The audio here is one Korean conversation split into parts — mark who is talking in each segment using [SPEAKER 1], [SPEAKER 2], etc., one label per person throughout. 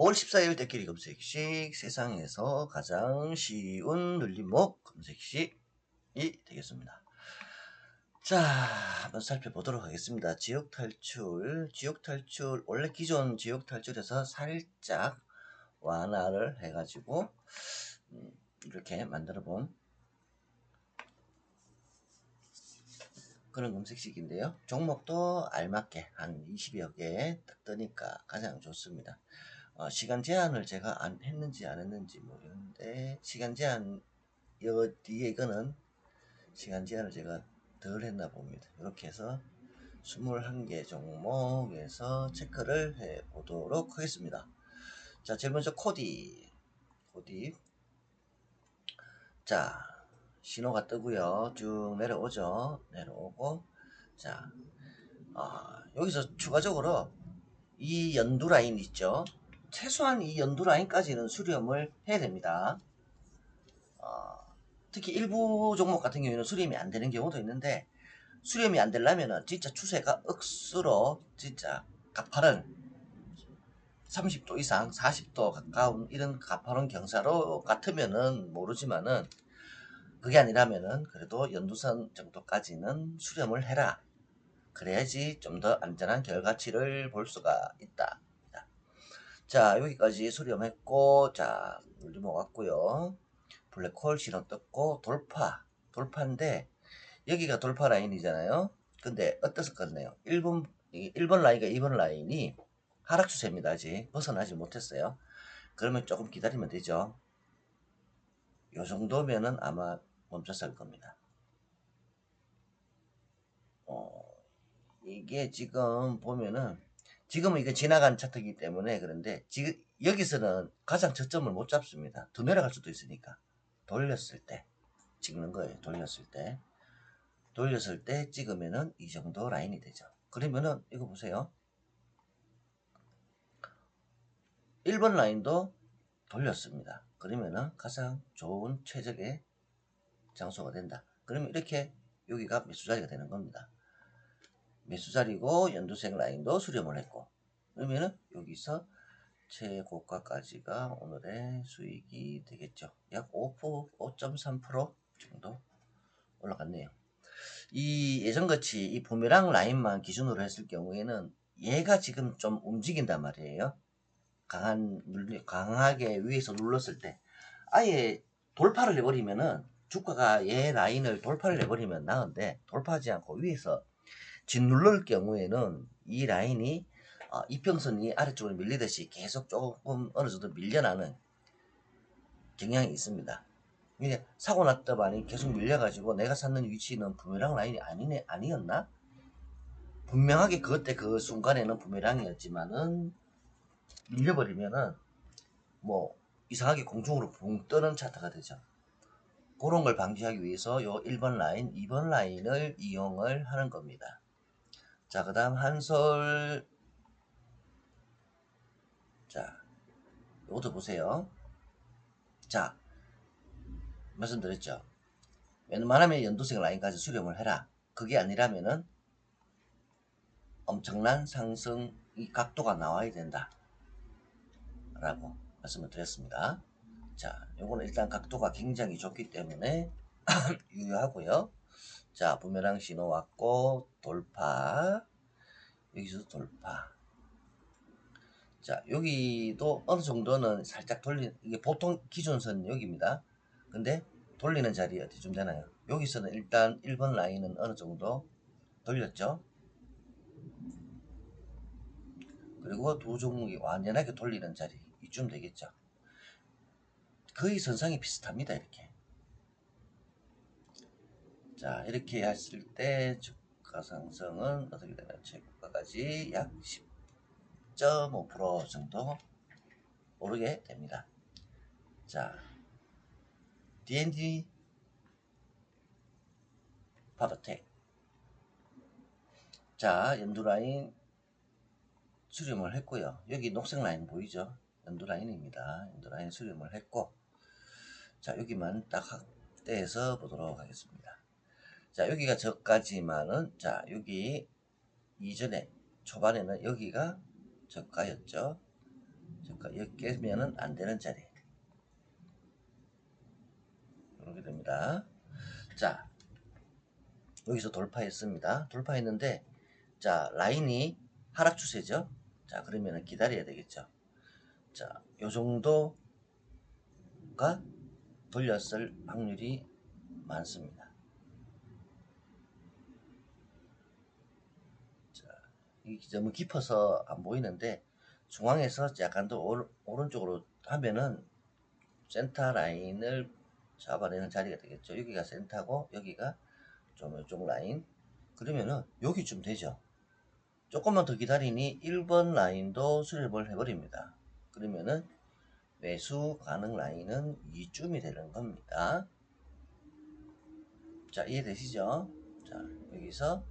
[SPEAKER 1] 5월 14일 대끼리 검색식 세상에서 가장 쉬운 눌림목 검색식이 되겠습니다. 자, 한번 살펴보도록 하겠습니다. 지역 탈출, 지역 탈출, 원래 기존 지역 탈출에서 살짝 완화를 해가지고 음, 이렇게 만들어 본 그런 검색식인데요. 종목도 알맞게 한 20여 개 딱 뜨니까 가장 좋습니다. 어, 시간 제한을 제가 안 했는지 안 했는지 모르겠는데 시간 제한 여 뒤에 이거는 시간 제한을 제가 덜 했나 봅니다. 이렇게 해서 21개 종목에서 체크를 해 보도록 하겠습니다. 자, 제일 먼저 코디. 코디. 자, 신호가 뜨고요. 쭉 내려오죠. 내려오고. 자, 아, 여기서 추가적으로 이 연두 라인 있죠. 최소한 이 연두 라인까지는 수렴을 해야 됩니다. 어, 특히 일부 종목 같은 경우에는 수렴이 안 되는 경우도 있는데 수렴이 안 되려면은 진짜 추세가 억수로 진짜 가파른 30도 이상 40도 가까운 이런 가파른 경사로 같으면은 모르지만은 그게 아니라면은 그래도 연두선 정도까지는 수렴을 해라. 그래야지 좀 더 안전한 결과치를 볼 수가 있다. 자, 여기까지 수렴했고, 자, 왔고요. 블랙홀 신호 떴고, 돌파. 돌파인데, 여기가 돌파 라인이잖아요. 근데 어떻었겠네요 1번, 1번 라인과 2번 라인이 하락 추세입니다. 아직 벗어나지 못했어요. 그러면 조금 기다리면 되죠. 요 정도면은 아마 멈춰설 겁니다. 어, 이게 지금 보면은 지금은 이게 지나간 차트이기 때문에 그런데 지금 여기서는 가장 저점을 못 잡습니다. 더 내려갈 수도 있으니까 돌렸을 때 찍는 거예요. 돌렸을 때 돌렸을 때 찍으면은 이 정도 라인이 되죠. 그러면은 이거 보세요. 1번 라인도 돌렸습니다. 그러면은 가장 좋은 최적의 장소가 된다. 그러면 이렇게 여기가 매수 자리가 되는 겁니다. 매수 자리고 연두색 라인도 수렴을 했고 그러면은 여기서 최고가까지가 오늘의 수익이 되겠죠. 약 5%, 5.3% 정도 올라갔네요. 이 예전같이 이 부메랑 라인만 기준으로 했을 경우에는 얘가 지금 좀 움직인단 말이에요. 강한, 강하게 위에서 눌렀을 때 아예 돌파를 해버리면은 주가가 얘 라인을 돌파를 해버리면 나은데 돌파하지 않고 위에서 짓눌를 경우에는 이 라인이 어, 이평선이 아래쪽으로 밀리듯이 계속 조금 어느 정도 밀려나는 경향이 있습니다. 이게 사고 났더만이 계속 밀려가지고 내가 찾는 위치는 부메랑 라인이 아니네 아니었나? 분명하게 그때 그 순간에는 부메랑이었지만은 밀려버리면은 뭐 이상하게 공중으로 붕 뜨는 차트가 되죠. 그런 걸 방지하기 위해서 요 1번 라인, 2번 라인을 이용을 하는 겁니다. 자, 그 다음 한솔. 자, 요것도 보세요. 자, 말씀드렸죠. 웬만하면 연두색 라인까지 수렴을 해라. 그게 아니라면은 엄청난 상승, 이 각도가 나와야 된다. 라고 말씀을 드렸습니다. 자, 요거는 일단 각도가 굉장히 좋기 때문에 유효하고요. 자, 부메랑 신호 왔고, 돌파. 여기서 돌파. 자, 여기도 어느 정도는 살짝 돌리, 이게 보통 기준선 여기입니다. 근데 돌리는 자리 어디쯤 되나요? 여기서는 일단 1번 라인은 어느 정도 돌렸죠? 그리고 두 종목이 완전하게 돌리는 자리, 이쯤 되겠죠? 거의 선상이 비슷합니다, 이렇게. 자, 이렇게 했을 때 주가 상승은 어떻게 되나요? 최고가까지 약 10.5% 정도 오르게 됩니다. 자, D&D 파도텍. 자, 연두 라인 수렴을 했고요. 여기 녹색 라인 보이죠? 연두 라인입니다. 연두 라인 수렴을 했고, 자, 여기만 딱 확대해서 보도록 하겠습니다. 자, 여기가 저까지만은, 자, 여기 이전에, 초반에는 여기가 저가였죠. 저가 여기 깨면은 안 되는 자리. 이렇게 됩니다. 자, 여기서 돌파했습니다. 돌파했는데, 자, 라인이 하락 추세죠? 자, 그러면은 기다려야 되겠죠? 자, 요 정도가 돌렸을 확률이 많습니다. 자, 이게 너무 깊어서 안 보이는데, 중앙에서 약간 더 오른, 오른쪽으로 하면은 센터 라인을 잡아내는 자리가 되겠죠. 여기가 센터고 여기가 좀 이쪽 라인. 그러면은 여기쯤 되죠. 조금만 더 기다리니 1번 라인도 수립을 해버립니다. 그러면은 매수 가능 라인은 이쯤이 되는 겁니다. 자, 이해되시죠? 자, 여기서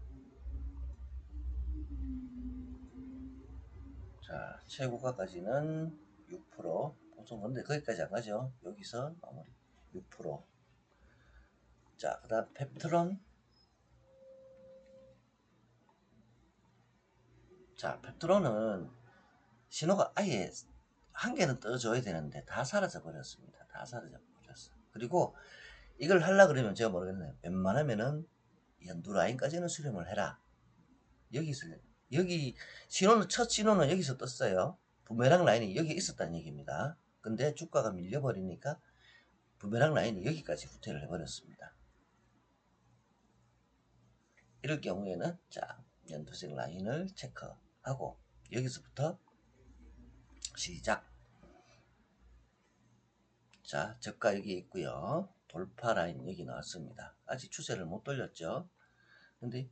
[SPEAKER 1] 자, 최고가까지는 6% 보통 근데 거기까지 안 가죠. 여기서 마무리 6% 자, 그 다음 펩트론 자, 펩트론은 신호가 아예 한 개는 떠줘야 되는데 다 사라져 버렸습니다. 다 사라져 버렸어. 그리고 이걸 하려 그러면 제가 모르겠네요. 웬만하면은 연두 라인까지는 수렴을 해라. 여기서 여기 신호는 첫 신호는 여기서 떴어요. 부메랑 라인이 여기 있었다는 얘기입니다. 근데 주가가 밀려버리니까 부메랑 라인이 여기까지 후퇴를 해버렸습니다. 이럴 경우에는 자 연두색 라인을 체크하고 여기서부터 시작. 자 저가 여기 있고요. 돌파 라인 여기 나왔습니다. 아직 추세를 못 돌렸죠. 근데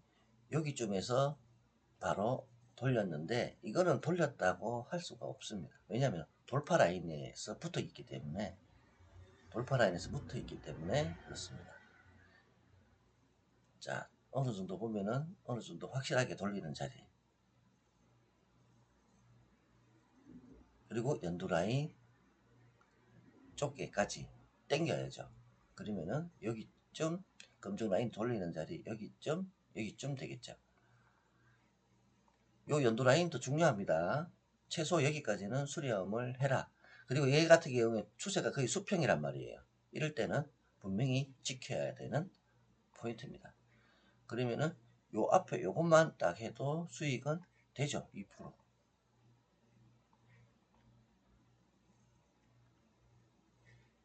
[SPEAKER 1] 여기쯤에서 바로 돌렸는데 이거는 돌렸다고 할 수가 없습니다. 왜냐하면 돌파 라인에서 붙어 있기 때문에 돌파 라인에서 붙어 있기 때문에 그렇습니다. 자 어느 정도 보면은 어느 정도 확실하게 돌리는 자리 그리고 연두 라인 쪽에까지 당겨야죠. 그러면은 여기쯤 검정 라인 돌리는 자리 여기쯤 여기쯤 되겠죠. 요 연도 라인도 중요합니다. 최소 여기까지는 수렴을 해라. 그리고 얘 같은 경우에 추세가 거의 수평이란 말이에요. 이럴 때는 분명히 지켜야 되는 포인트입니다. 그러면은 요 앞에 요것만 딱 해도 수익은 되죠. 2%.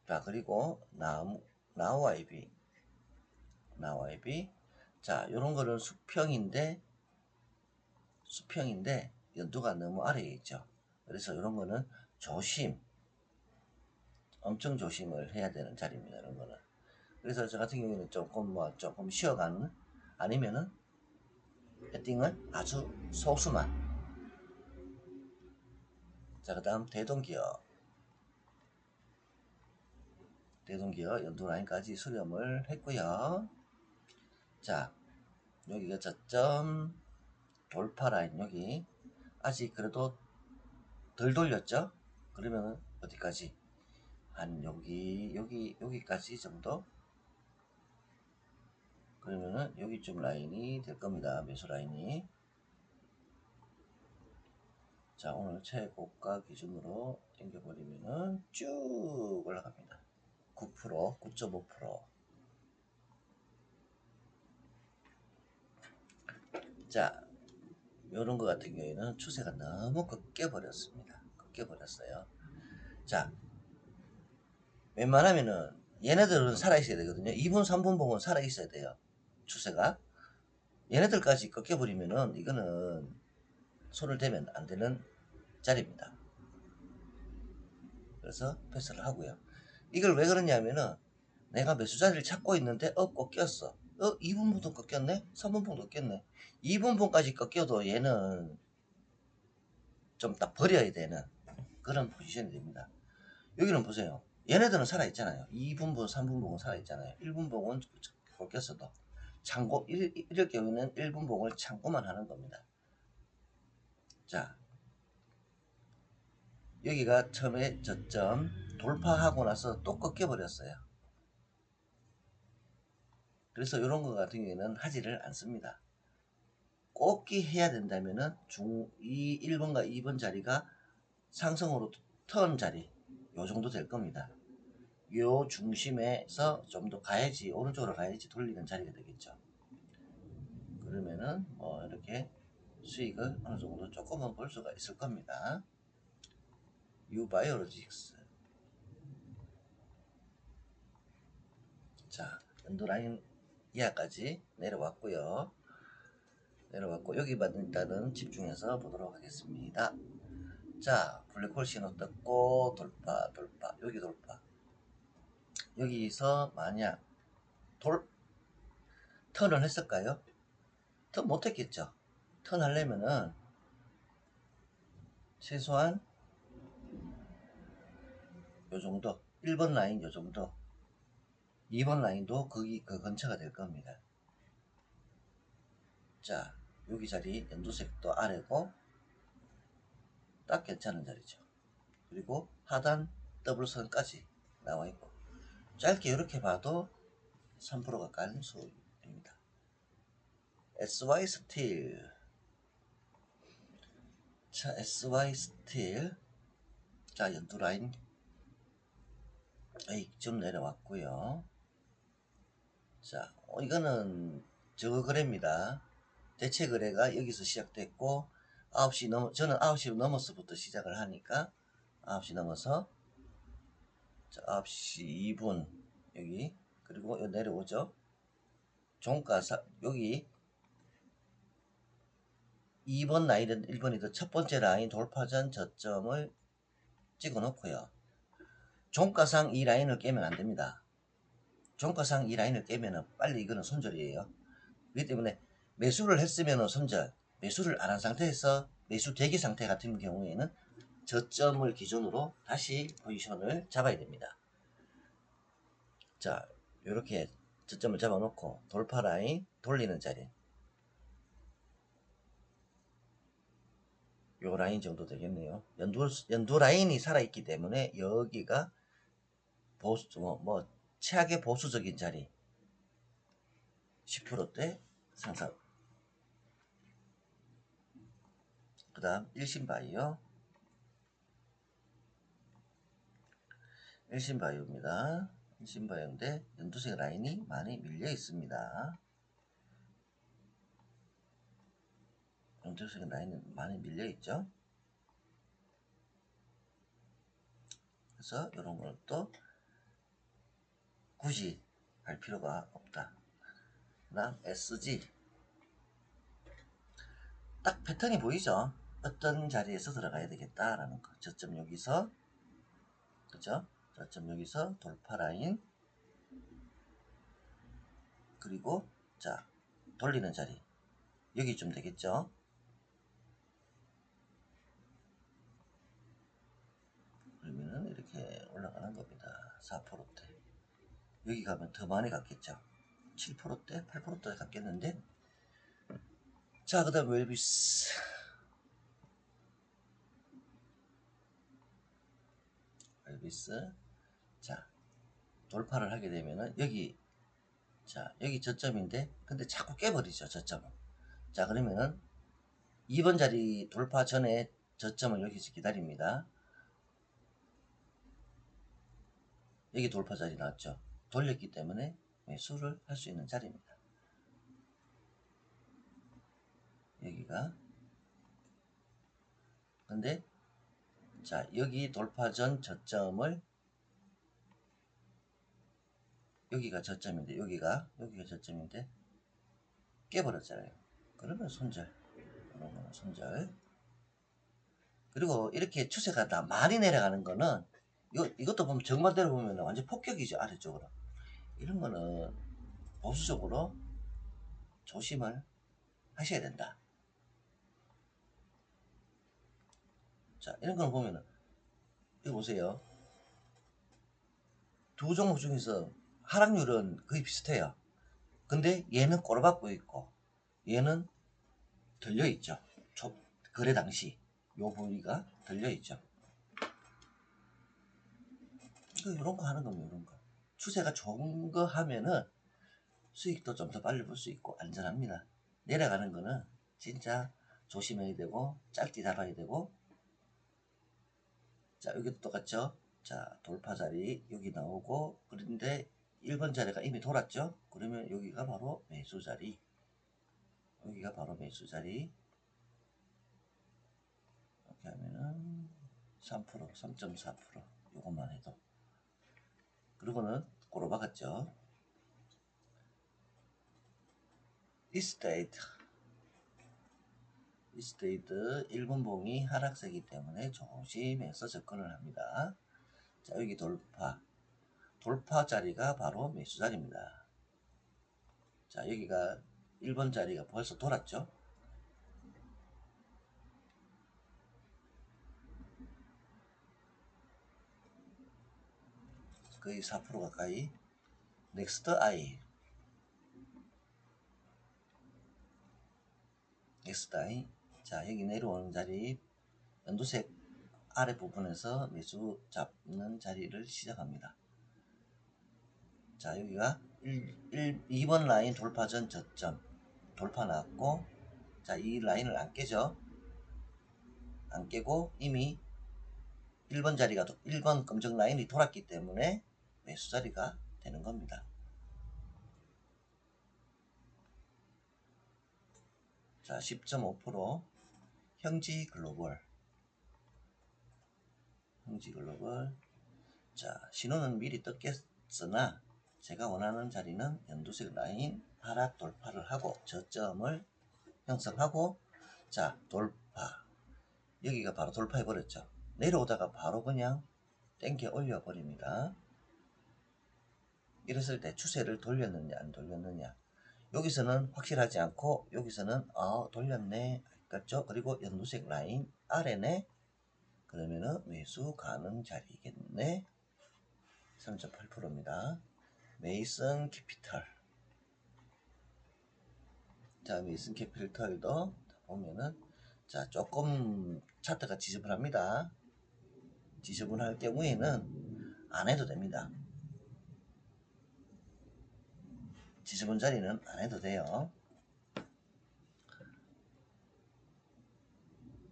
[SPEAKER 1] 자, 그리고 나무, 나와이비. 나와이비. 자, 요런 거는 수평인데 수평인데 연두가 너무 아래에 있죠. 그래서 이런 거는 조심, 엄청 조심을 해야 되는 자리입니다. 이런 거는. 그래서 저 같은 경우에는 조금 뭐 조금 쉬어가는 아니면은 헤딩은 아주 소수만. 자, 그 다음 대동기업. 대동기업 연두 라인까지 수렴을 했고요. 자, 여기가 저점 돌파 라인 여기 아직 그래도 덜 돌렸죠? 그러면은 어디까지? 한 여기 여기 여기까지 정도? 그러면은 여기쯤 라인이 될 겁니다. 매수 라인이. 자 오늘 최고가 기준으로 당겨버리면은 쭉 올라갑니다. 9% 9.5% 자, 이런 거 같은 경우에는 추세가 너무 꺾여 버렸습니다. 꺾여 버렸어요. 자, 웬만하면은 얘네들은 살아 있어야 되거든요. 2분, 3분 보면 살아 있어야 돼요. 추세가. 얘네들까지 꺾여 버리면은 이거는 손을 대면 안 되는 자리입니다. 그래서 패스를 하고요. 이걸 왜 그러냐면은 내가 매수 자리를 찾고 있는데 어 꺾였어. 어 2분부터 꺾였네? 3분부터 꺾였네. 2분분까지 꺾여도 얘는 좀 딱 버려야 되는 그런 포지션이 됩니다. 여기는 보세요. 얘네들은 살아있잖아요. 2분분, 3분봉은 살아있잖아요. 1분봉은 꺾였어도. 참고, 이럴, 경우에는 1분봉을 참고만 하는 겁니다. 자, 여기가 처음에 저점 돌파하고 나서 또 꺾여버렸어요. 그래서 이런 거 같은 경우에는 하지를 않습니다. 꼭기 해야 된다면은 중, 이 1번과 2번 자리가 상승으로 턴 자리 요 정도 될 겁니다. 요 중심에서 좀 더 가야지 오른쪽으로 가야지 돌리는 자리가 되겠죠. 그러면은 뭐 이렇게 수익을 어느 정도 조금은 볼 수가 있을 겁니다. 유바이오로직스 자 연도라인 이하까지 내려왔고요. 내려왔고 여기만 일단은 집중해서 보도록 하겠습니다. 자 블랙홀 신호 떴고 돌파 돌파 여기 돌파 여기서 만약 돌 턴을 했을까요? 턴 못했겠죠. 턴 하려면은 최소한 요 정도 1번 라인 요 정도 2번 라인도 거기 그 근처가 될 겁니다. 자 여기 자리 연두색도 아래고 딱 괜찮은 자리죠. 그리고 하단 더블선까지 나와 있고 짧게 이렇게 봐도 3% 가까이 수입니다. SY 스틸 자 SY 스틸 자 연두 라인 좀 내려왔고요. 자 어, 이거는 저거 거래입니다. 대체 거래가 여기서 시작됐고 9시 넘어 저는 9시 넘어서부터 시작을 하니까 9시 넘어서 자, 9시 2분 여기 그리고 여기 내려오죠. 종가 사 여기 2번 라인은 1번이든 첫 번째 라인 돌파 전 저점을 찍어 놓고요. 종가상 이 라인을 깨면 안 됩니다. 종가상 이 라인을 깨면 빨리 이거는 손절이에요. 그렇기 때문에 매수를 했으면 손절, 매수를 안 한 상태에서 매수 대기 상태 같은 경우에는 저점을 기준으로 다시 포지션을 잡아야 됩니다. 자, 이렇게 저점을 잡아놓고 돌파 라인 돌리는 자리 요 라인 정도 되겠네요. 연두, 연두 라인이 살아있기 때문에 여기가 보수, 뭐, 뭐 최악의 보수적인 자리 10%대 상승 그 다음 일신바이오 일신바이오입니다. 일신바이오인데 연두색 라인이 많이 밀려 있습니다. 연두색 라인이 많이 밀려 있죠. 그래서 이런 걸또 굳이 할 필요가 없다. 그 다음 SG 딱 패턴이 보이죠? 어떤 자리에서 들어가야 되겠다라는 거. 저점 여기서 그죠? 저점 여기서 돌파 라인 그리고 자 돌리는 자리 여기쯤 되겠죠? 그러면은 이렇게 올라가는 겁니다. 4%대 여기 가면 더 많이 갔겠죠? 7%대 8%대 갔겠는데 자, 그 다음 웰비스. 웰비스. 자, 돌파를 하게 되면은, 여기, 자, 여기 저점인데, 근데 자꾸 깨버리죠, 저점을. 자, 그러면은, 2번 자리 돌파 전에 저점을 여기서 기다립니다. 여기 돌파 자리 나왔죠. 돌렸기 때문에 매수를 할 수 있는 자리입니다. 여기가. 근데 자 여기 돌파 전 저점을 여기가 저점인데 여기가 여기가 저점인데 깨버렸잖아요. 그러면 손절. 그러면 손절. 그리고 이렇게 추세가 다 많이 내려가는 거는 이것도 보면 정반대로 보면 완전 폭격이죠 아래쪽으로 이런 거는 보수적으로 조심을 하셔야 된다 자, 이런 걸 보면은, 이거 보세요. 두 종목 중에서 하락률은 거의 비슷해요. 근데 얘는 꼬라박고 있고, 얘는 들려있죠. 초, 거래 당시. 요 부위가 들려있죠. 이런 거 하는 겁니다, 이런 거. 추세가 좋은 거 하면은 수익도 좀 더 빨리 볼 수 있고 안전합니다. 내려가는 거는 진짜 조심해야 되고, 짧게 잡아야 되고, 자 여기도 똑같죠? 자 돌파 자리 여기 나오고 그런데 1번 자리가 이미 돌았죠? 그러면 여기가 바로 매수 자리. 여기가 바로 매수 자리. 이렇게 하면은 3% 3.4% 요것만 해도. 그리고는 고로 박았죠 이스테이트 이스테이트 1분 봉이 하락세기 때문에 조심해서 접근을 합니다. 자 여기 돌파 돌파 자리가 바로 매수 자리입니다. 자 여기가 1번 자리가 벌써 돌았죠. 거의 4% 가까이 넥스트 아이 넥스트 아이 자 여기 내려오는 자리 연두색 아래 부분에서 매수 잡는 자리를 시작합니다. 자 여기가 1, 1, 2번 라인 돌파 전 저점 돌파 나왔고 자 이 라인을 안 깨죠. 안 깨고 이미 1번 자리가 1번 검정 라인이 돌았기 때문에 매수 자리가 되는 겁니다. 자, 10.5% 형지 글로벌. 형지 글로벌. 자, 신호는 미리 떴겠으나 제가 원하는 자리는 연두색 라인 하락 돌파를 하고 저점을 형성하고 자, 돌파. 여기가 바로 돌파해 버렸죠. 내려오다가 바로 그냥 땡겨 올려 버립니다. 이랬을 때 추세를 돌렸느냐 안 돌렸느냐. 여기서는 확실하지 않고 여기서는 아 돌렸네. 같죠? 그리고 연두색 라인 아래네. 그러면은 매수 가능 자리겠네. 3.8%입니다. 메이슨 캐피털 자 메이슨 캐피털도 보면은 자 조금 차트가 지저분합니다. 지저분할 경우에는 안 해도 됩니다 지저분 자리는 안 해도 돼요.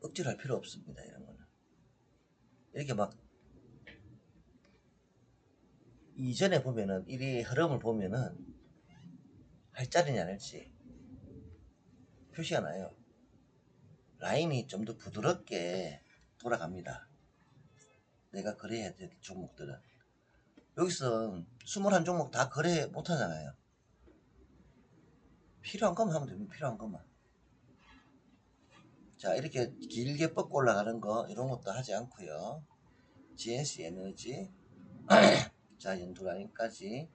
[SPEAKER 1] 억지로 할 필요 없습니다. 이런 거는. 이렇게 막 이전에 보면은 이 흐름을 보면은 할 자리냐 안 할지 표시가 나요. 라인이 좀 더 부드럽게 돌아갑니다. 내가 거래해야 될 종목들은 여기서 21종목 다 거래 못 하잖아요. 필요한 것만 하면 됩니다. 필요한 것만. 자, 이렇게 길게 뻗고 올라가는 거, 이런 것도 하지 않고요 GNC 에너지, 자, 연두라인까지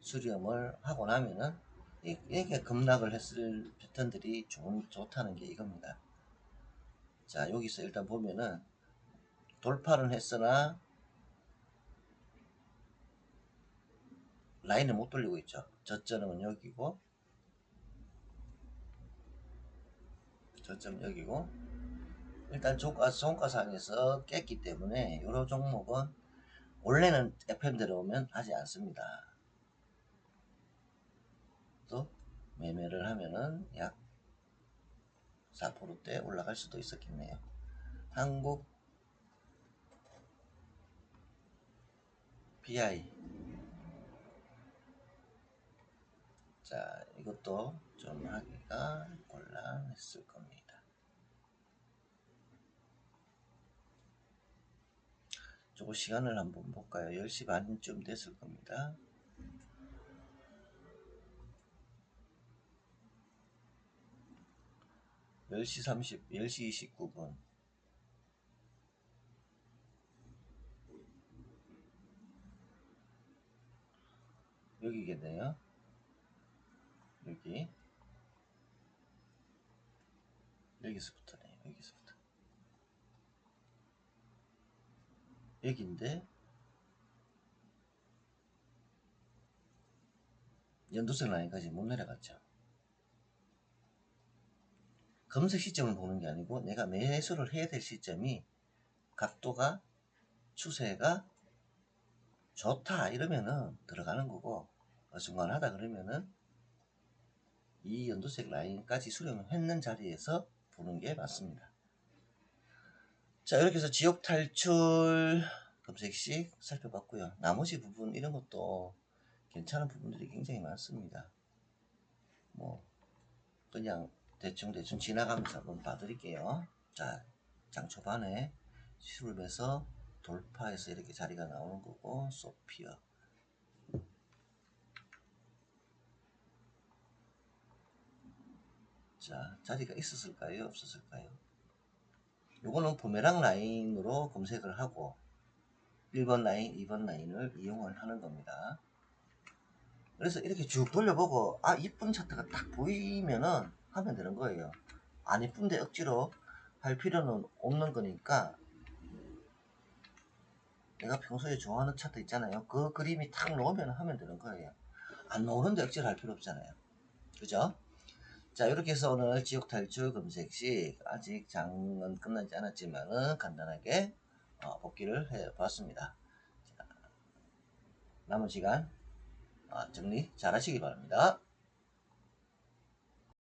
[SPEAKER 1] 수렴을 하고 나면은, 이렇게 급락을 했을 패턴들이 좋은, 좋다는 게 이겁니다. 자, 여기서 일단 보면은, 돌파는 했으나, 라인을 못 돌리고 있죠. 저점은 여기고, 저점 여기고 일단 종가, 종가상에서 깼기 때문에 이런 종목은 원래는 FM 들어오면 하지 않습니다. 또 매매를 하면은 약 4%대 올라갈 수도 있었겠네요. 한국 BI 자 이것도 좀 하기가 곤란했을 겁니다. 조금 시간을 한번 볼까요? 10시 반쯤 됐을 겁니다. 열시 30, 열시 29분. 여기겠네요. 여기. 여기서. 여기인데 연두색 라인까지 못 내려갔죠. 검색 시점을 보는 게 아니고 내가 매수를 해야 될 시점이 각도가 추세가 좋다 이러면은 들어가는 거고 어중간하다 그러면은 이 연두색 라인까지 수렴을 했는 자리에서 보는 게 맞습니다. 자 이렇게 해서 지역 탈출 검색식 살펴봤고요. 나머지 부분 이런 것도 괜찮은 부분들이 굉장히 많습니다. 뭐 그냥 대충 대충 지나가면서 한번 봐드릴게요. 자 장 초반에 시룰에서 돌파해서 이렇게 자리가 나오는 거고 소피어 자 자리가 있었을까요 없었을까요 요거는 부메랑 라인으로 검색을 하고 1번 라인 2번 라인을 이용을 하는 겁니다. 그래서 이렇게 쭉 돌려보고 아 이쁜 차트가 딱 보이면은 하면 되는 거예요. 안 이쁜데 억지로 할 필요는 없는 거니까 내가 평소에 좋아하는 차트 있잖아요. 그 그림이 탁 나오면 하면 되는 거예요. 안 나오는데 억지로 할 필요 없잖아요. 그죠 자 이렇게 해서 오늘 지역 탈출 검색식 아직 장은 끝나지 않았지만은 간단하게 어, 복기를 해 봤습니다. 자, 남은 시간 어, 정리 잘 하시기 바랍니다